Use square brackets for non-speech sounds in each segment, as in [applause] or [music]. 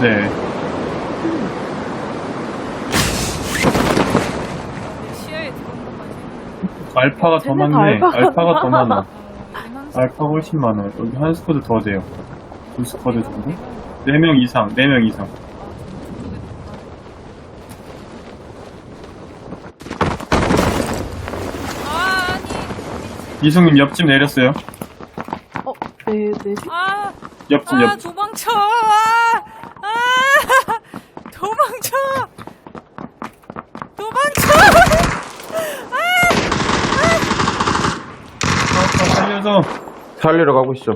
네. 내 시야에 들어온 것까지. 알파가 더 쟤네가 많네. 알파가 알파가 더 많아. 알파가 훨씬 많아. 여기 한 스쿼드 더 돼요. 두 스쿼드 정도? 네네명 이상, 네 명 이상. 아, 아니. 이승님 옆집 내렸어요. 어, 네, 네. 아, 옆집, 아, 옆. 도망쳐. 아, 아, 도망쳐. 도망쳐. [laughs] 아, 살려줘. 살리러 가고 있어.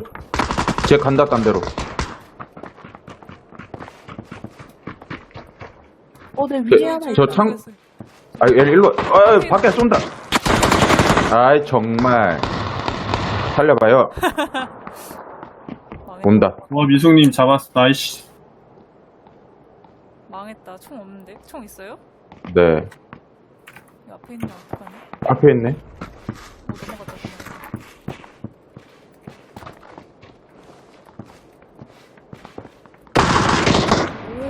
쟤 간다, 딴 데로. 어, 네, 네, 위에 하나 저 있다. 창- 아, 얘 일로, 아, 밖에 쏜다. 아이, 정말. 살려봐요. 망했다. [laughs] 온다. 와, 미숙님 잡았어. 나이씨. 망했다. 총 없는데? 총 있어요? 네. 이 앞에 있는 어떡하냐? 앞에 있네. 어, 넘어갔다.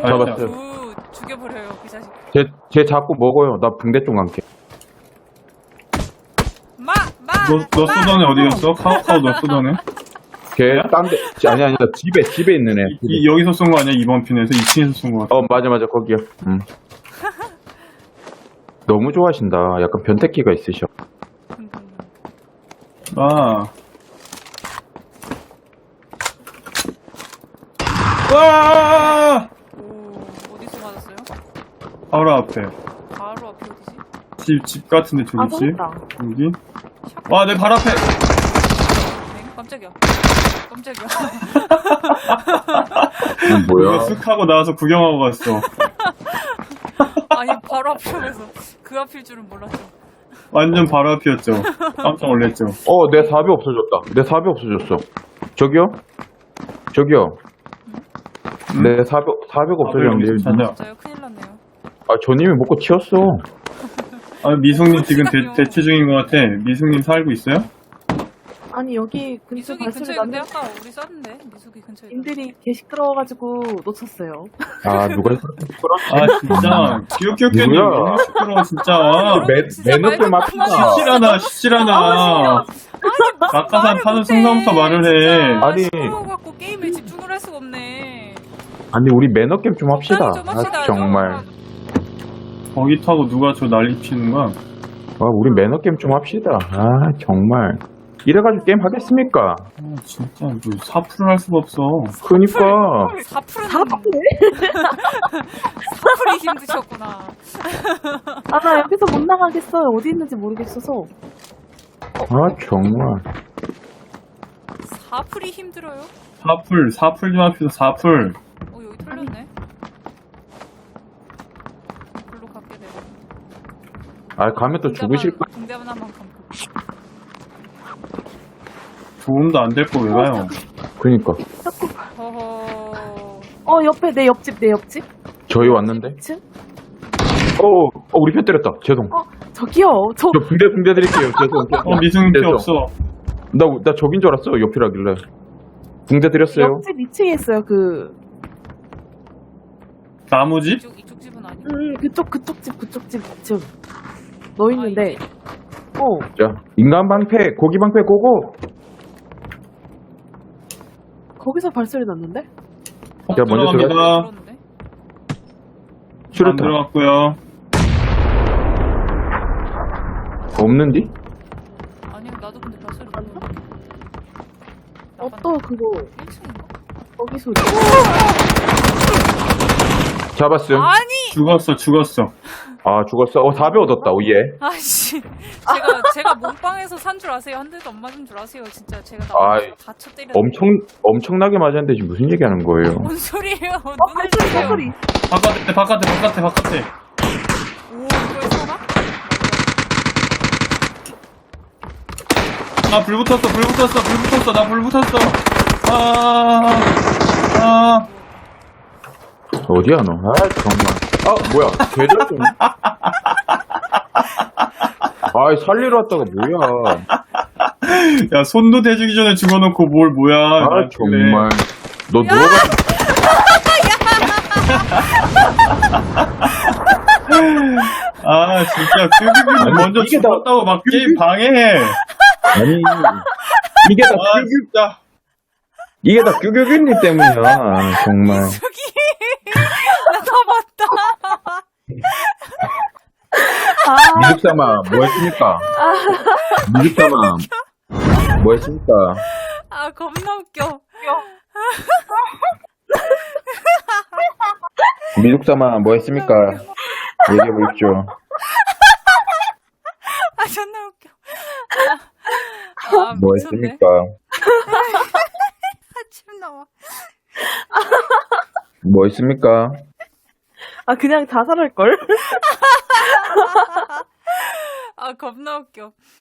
넘어갔다. 오, 잡았어요. 굿. 죽여버려요, 그 자식. 쟤, 쟤 자꾸 먹어요. 나 붕대 쪽 감게. 마! 마! 너, 너 쏘던 애 어디 갔어? 카우카우 너 쏘던 애? 걔, 딴 데, 지- 아니, 아니, 집에, 집에 있는 애. 이, 이- 여기서 쏜 거 아니야? 이번 핀에서? 2층에서 쏜 거 같아. 어, 맞아, 맞아, 거기요. 음. [laughs] 너무 좋아하신다. 약간 변태기가 있으셔. 음, 아. 와! 오, 어디서 맞았어요? 바로 앞에. 바로 앞에 어디지? 집, 집 같은데 아, 저기 집? 맞다. 여기? 와, 내 발 앞에! 네, 깜짝이야. 깜짝이야. 이건 뭐야? 쓱 하고 나와서 구경하고 갔어. [laughs] 아니, 바로 앞이면서 그 앞일 줄은 몰랐죠. 완전 바로 앞이었죠. 깜짝 놀랐죠. 어, 내 사비 없어졌다. 내 사비 없어졌어. 저기요? 저기요? 내 사비, 사비가 없어졌는데. 음? 찾아. 진짜요? 큰일 났네요. 아, 저님이 먹고 튀었어. 아, 미숙님 지금 대, 대치 중인 것 같아. 미숙님 살고 있어요? 아니, 여기 근처 미숙이 발소리 근처에 근데 아까 우리 쐈는데 미숙이 근처에 인들이 개 시끄러워가지고 놓쳤어요. 아, [laughs] 누가 아, 진짜. 기억기억했는데 누구야? 너무 시끄러워, 진짜. 매, 진짜 매너 좀 말도 합시다. 그만해요. 십실하나, 십실하나. 낙하산 파는 순간부터 말을 해. 아니. 시끄러워갖고 게임에 집중을 할 수가 없네. 아니, 우리 매너 게임 좀 합시다. 적당히 좀 합시다. 아, 정말. 거기 타고 누가 저 난리 피는 거야? 아, 우리 매너 게임 좀 합시다. 아, 정말. 이래가지고 게임 하겠습니까? 아, 진짜, 뭐, 사프를 할 수가 없어. 그니까. 사풀은 사풀? [laughs] 사풀이 힘드셨구나. 아, 나 여기서 못 나가겠어요. 어디 있는지 모르겠어서. 아, 정말. 사풀이 힘들어요? 사풀, 사풀 좀 합시다, 사풀. 어 여기 털렸네. 글로 갈게 내가. 아, 가면 또 죽으실 거. 붕대 하나만 감고. 도움도 안 될 거 왜 가요? 그니까. 자꾸. 어, 옆에 내 옆집, 내 옆집? 저희 왔는데? 2층? 어, 어, 우리 편 때렸다. 죄송. 어, 저기요. 저, 저 붕대, 붕대 드릴게요. 죄송. 죄송. [laughs] 어, 피 죄송. 없어. 나, 나 저긴 줄 알았어. 옆이라길래. 붕대 드렸어요. 옆집 2층에 있어요. 그, 나무집? 이쪽 이쪽 집은 아니고. 음, 그쪽, 그쪽 집, 그쪽 집 2층. 너 있는데, 어, 자, 인간 방패, 고기 방패 고고. 거기서 발소리 났는데? 어, 야, 먼저 들어갑니다. 안 수류탄. 들어갔고요. 없는디? 아니 나도 근데 발소리 안 들려. 어, 또 그거, 1층인가? 거기 소리. 잡았음. 아니. 죽었어, 죽었어. 아, 죽었어. 어, 4배 얻었다. 오, 예. 아씨. 제가 제가 몸빵에서 산 줄 아세요? 한 대도 안 맞은 줄 아세요? 진짜 제가 나 아이, 다쳐 때려. 엄청, 엄청나게 맞았는데 지금 무슨 얘기 하는 거예요? [laughs] 뭔 소리예요? 어, 눈을 발소리, 주세요. 발소리. 바깥에, 바깥에, 바깥에, 바깥에. 오 이걸 사나? 아, 불 붙었어, 불 붙었어, 불 붙었어, 나 불 붙었어. 아, 아. 어디야, 너? 아, 정말. 아 뭐야 계좌 좀. 아이 살리러 왔다가 뭐야. 야 손도 대주기 전에 죽어놓고 뭘 뭐야 아나 정말. 너 누워가. 아 진짜 큐비큐 먼저 이게 다- 죽었다고 막 게임 방해해 아니 이게 다 아 진짜 이게 다 규규규님 때문이야. 정말. 나다 봤다. 미숙삼아, 뭐 했습니까? 미숙삼아, 뭐 했습니까? 아 겁나 웃겨. 미숙삼아, 뭐 했습니까? 얘기해 보십시오. 아 존나 웃겨. 아, 아 뭐 미쳤네. 했습니까? 침 나와. 뭐 했습니까? 아, 그냥 자살할걸? [laughs] 아 겁나 웃겨.